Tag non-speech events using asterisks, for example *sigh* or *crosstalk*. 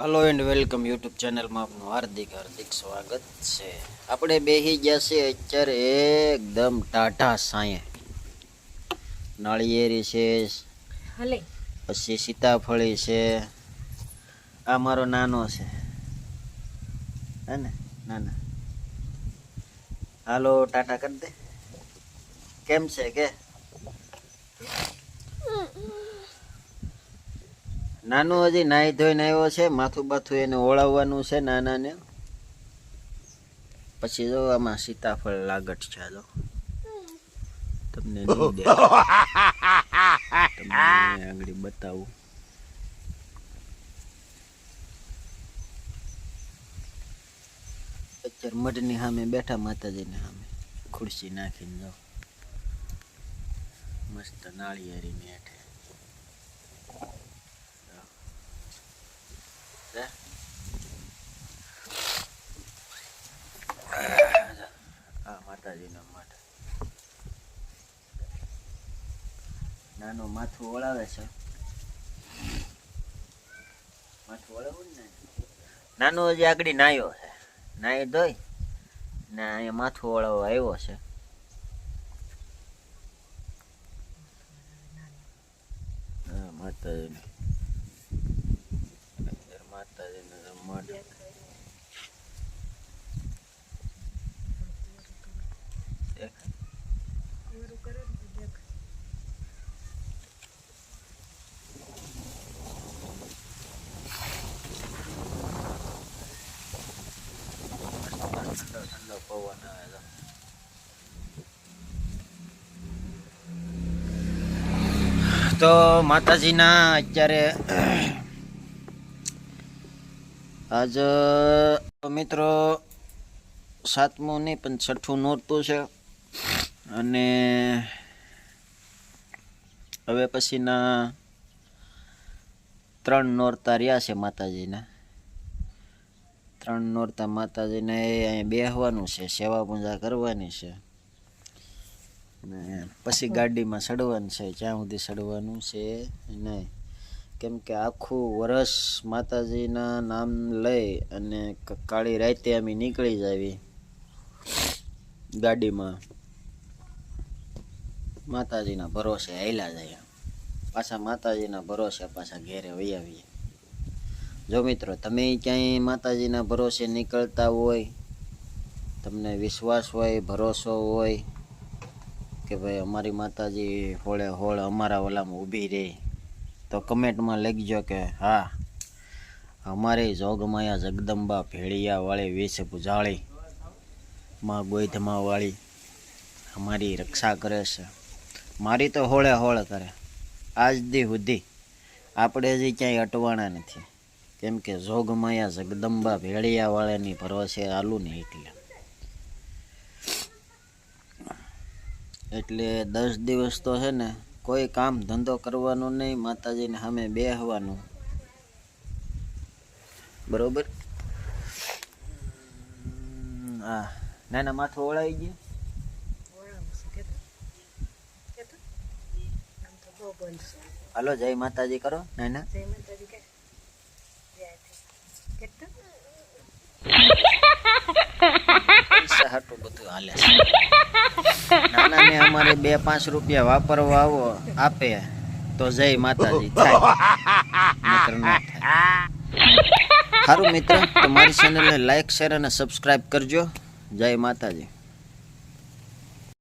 Hello and welcome YouTube ચેનલમાં આપનું હાર્દિક હાર્દિક સ્વાગત છે. આપણે બેસી ગયા છે અત્યારે એકદમ ટાઢા સાંયે. નાળિયેરી છે પછી સીતાફળી છે. આ મારો નાનો છે. હે ને? નાના. હાલો ટાટા કરી દે. કેમ છે કે? નાનું હજી નાહી ધોઈને આવ્યો છે માથું બાથું એને ઓળાવવાનું છે નાનાને. પછી જો આમાં સીતાફળ લાગટ છે જો તમને *laughs* તમને આગળ બતાવું. અત્યારે મઢની સામે બેઠા માતાજીને સામે. ખુરશી નાખીને જાઓ મસ્ત નાળિયેરીની હેઠે લે. આ માતાજીનો મઠ નાનું માથું ઓળાવે છે. માથું ઓળાવું ને નાનું? હજી આગળ નાયો છે. નાહી ધોઈ ને અહીંયા માથું ઓળાવવા આવ્યો છે. માતાજીને છે. તો માતાજીના અત્યારે આજ મિત્રો, સાતમું નહીં, પણ છઠ્ઠું નોરતું છે. અને હવે પછીના ત્રણ નોરતા રહ્યા છે માતાજીના. ત્રણ નોરતા માતાજીને અહીંયા બેહવાનું છે, સેવા પૂજા કરવાની છે. ને પછી ગાડીમાં ચડવાનું છે, જ્યાં સુધી ચડવાનું છે નહીં. કેમ કે આખું વરસ માતાજીના નામ લઈ અને કાળી રાતે અમે નીકળી જાવી ગાડીમાં. માતાજીના ભરોસે હેલા જાય પાછા માતાજીના ભરોસે પાછા ઘેરે વહી આવીએ. જો મિત્રો, તમે ક્યાંય માતાજીના ભરોસે નીકળતા હોય, તમને વિશ્વાસ હોય, ભરોસો હોય કે ભાઈ અમારી માતાજી હોળે હોળ અમારા ઓલામાં ઊભી રહે તો કમેન્ટમાં લખજો કે, હા, અમારી જોગમાયા જગદંબા ભેળિયાવાળી વેશ પૂજાળી. માં ગોયધમાવાળી અમારી રક્ષા કરે છે. મારી તો હોળે હોળ કરે. આજ દી સુધી આપણે હજી ક્યાંય અટવાણા નથી. કેમ કે જોગમાયા જગદંબા ભેળિયાવાળાની ભરોસે આલું ને એટલે. એટલે દસ દિવસ તો છે ને કોઈ કામ ધંધો કરવાનો નહીં, માતાજીને સામે બેહવાનું. બરોબર? હા નાના માથું ઓળાઈ ગયું. હાલો, જય માતાજી કરો, નાના. પૈસા હાટું બધું હાલે. છે નાના અમારે બે પાંચ રૂપિયા વાપરવા આવો, આપે. તો જય માતાજી સારું મિત્ર તમારી ચેનલને લાઈક શેર અને સબસ્ક્રાઇબ કરજો. જય માતાજી.